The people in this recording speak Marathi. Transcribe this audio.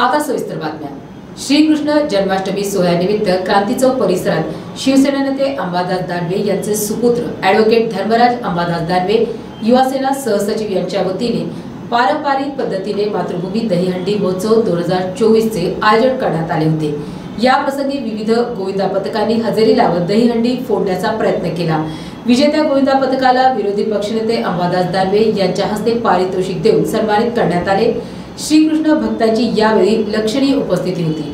आता सविस्तर बातम्या. श्रीकृष्ण जन्माष्टमी सोहळ्यानिमित्त क्रांती चौक परिसरात शिवसेना नेते अंबादास दानवे यांचे सुपुत्र ॲडव्होकेट धर्मराज अंबादास दानवे युवासेना सहसचिव यांच्या वतीने पारंपरिक पद्धतीने मातृभूमी दहीहंडी महोत्सव दोन हजार चोवीसचे आयोजन करण्यात आले होते. या प्रसंगी विविध गोविंदा पथकांनी हजेरी लावत दहीहंडी फोडण्याचा प्रयत्न केला. विजेत्या गोविंदा पथकाला विरोधी पक्षनेते अंबादास दानवे यांच्या हस्ते पारितोषिक देऊन सन्मानित करण्यात आले. श्रीकृष्ण भक्त की लक्षणीय उपस्थिति होती.